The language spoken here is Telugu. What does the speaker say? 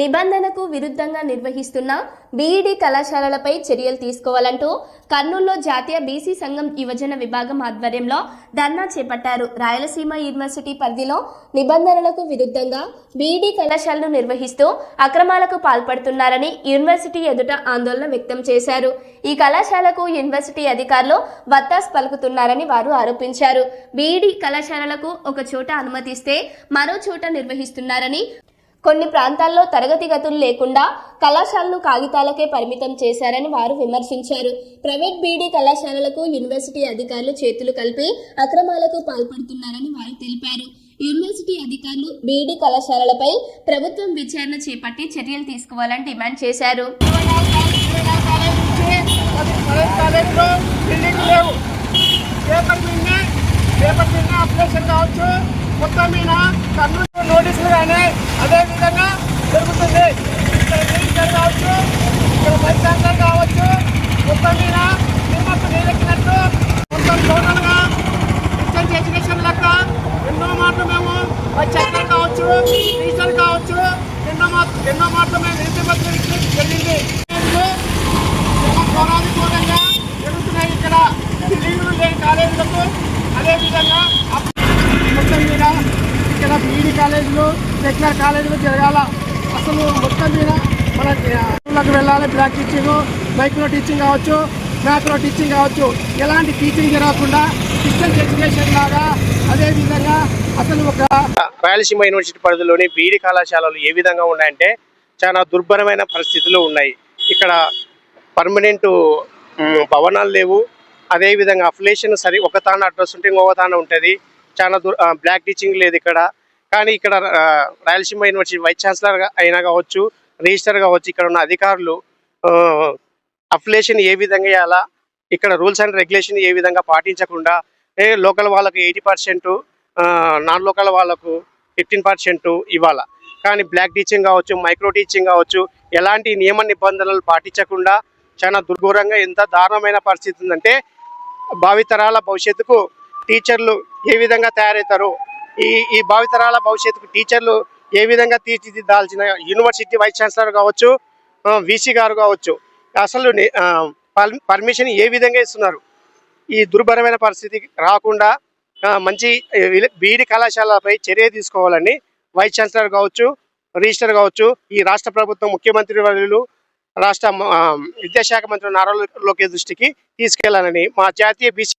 నిబంధనకు విరుద్ధంగా నిర్వహిస్తున్న బీఈడీ కళాశాలలపై చర్యలు తీసుకోవాలంటూ కర్నూలులో జాతీయ బీసీ సంఘం యువజన విభాగం ఆధ్వర్యంలో ధర్నా చేపట్టారు. రాయలసీమ యూనివర్సిటీ పరిధిలో నిబంధనలకు విరుద్ధంగా బీఈడీ కళాశాలను నిర్వహిస్తూ అక్రమాలకు పాల్పడుతున్నారని యూనివర్సిటీ ఎదుట ఆందోళన వ్యక్తం చేశారు. ఈ కళాశాలకు యూనివర్సిటీ అధికారులు వత్తాస్ పలుకుతున్నారని వారు ఆరోపించారు. బీఈడీ కళాశాలలకు ఒక చోట అనుమతిస్తే మరో చోట నిర్వహిస్తున్నారని కొన్ని ప్రాంతాల్లో తరగతి గతులు లేకుండా కళాశాలను కాగితాలకే పరిమితం చేశారని వారు విమర్శించారు. ప్రైవేట్ బీడీ కళాశాలలకు యూనివర్సిటీ అధికారులు చేతులు కలిపి అక్రమాలకు పాల్పడుతున్నారని వారు తెలిపారు. యూనివర్సిటీ అధికారులు బీడీ కళాశాలలపై ప్రభుత్వం విచారణ చేపట్టి చర్యలు తీసుకోవాలని డిమాండ్ చేశారు. పేపర్ మీద అప్లికేషన్ కావచ్చు. మొత్తం మీద కర్నూలు నోటీసులు కానీ అదే విధంగా జరుగుతుంది ఇక్కడ రిజిస్టర్ కావచ్చు ఇక్కడ బస్ సెంటర్ కావచ్చు మొత్తం మీద నిమ్మకు నీరెక్కినట్టు మొత్తం టోటల్గా డిస్టెన్స్ ఎడ్యుకేషన్ లెక్క ఎన్నో మాటలు మేము బస్ సెంటర్ కావచ్చు టీచర్ కావచ్చు నిన్న మాట ఎన్నో మాత్రమే మేము ఇంటి వెళ్ళింది పోరాది జరుగుతున్నాయి ఇక్కడ బిల్డింగ్లు లేని కాలేజీలకు అదేవిధంగా మొత్తం మీద ఇక్కడ బీఈడి కాలేజీలు టెక్నికల్ కాలేజీలు జరగాల. అసలు మొత్తం మీద మన స్కూళ్ళకి వెళ్ళాలి బ్లాక్ టీచింగ్ మైక్రో టీచింగ్ కావచ్చు మ్యాథ్లో టీచింగ్ కావచ్చు. ఎలాంటి టీచింగ్ జరగకుండా డిస్టెన్స్ ఎడ్యుకేషన్ లాగా అదేవిధంగా అసలు ఒక రాయలసీమ యూనివర్సిటీ పరిధిలోని బీఈడి కళాశాలలు ఏ విధంగా ఉన్నాయంటే చాలా దుర్భరమైన పరిస్థితులు ఉన్నాయి. ఇక్కడ పర్మనెంట్ భవనాలు లేవు. అదేవిధంగా అఫిలేషన్ సరి ఒక తాన అడ్రస్ ఉంటే ఇంకొక తాన ఉంటుంది. చాలా దూర బ్లాక్ టీచింగ్ లేదు ఇక్కడ. కానీ ఇక్కడ రాయలసీమ యూనివర్సిటీ వైస్ ఛాన్సలర్ అయినా కావచ్చు రిజిస్టర్ కావచ్చు ఇక్కడ ఉన్న అధికారులు అఫిలేషన్ ఏ విధంగా చేయాలా? ఇక్కడ రూల్స్ అండ్ రెగ్యులేషన్ ఏ విధంగా పాటించకుండా ఏ లోకల్ వాళ్ళకు ఎయిటీ పర్సెంట్ నాన్ లోకల్ వాళ్ళకు ఫిఫ్టీన్ పర్సెంట్ ఇవ్వాల? కానీ బ్లాక్ టీచింగ్ కావచ్చు మైక్రో టీచింగ్ కావచ్చు ఎలాంటి నియమ నిబంధనలు పాటించకుండా చాలా దుర్ఘోరంగా ఎంత దారుణమైన పరిస్థితి ఉందంటే భావితరాల భవిష్యత్తుకు టీచర్లు ఏ విధంగా తయారవుతారు? ఈ ఈ భావితరాల భవిష్యత్తుకు టీచర్లు ఏ విధంగా తీర్చిదిద్దాల్సిన యూనివర్సిటీ వైస్ ఛాన్సలర్ కావచ్చు వీసీ గారు కావచ్చు అసలు ఆ, పర్- పర్మిషన్ ఏ విధంగా ఇస్తున్నారు? ఈ దుర్భరమైన పరిస్థితి రాకుండా మంచి బీడి కళాశాలపై చర్య తీసుకోవాలని వైస్ ఛాన్సలర్ కావచ్చు రిజిస్టర్ కావచ్చు ఈ రాష్ట్ర ప్రభుత్వం ముఖ్యమంత్రి వర్యులు రాష్ట్ర విద్యాశాఖ మంత్రి నారా లోకేష్ దృష్టికి తీసుకెళ్ళాలని మా జాతీయ బీసీ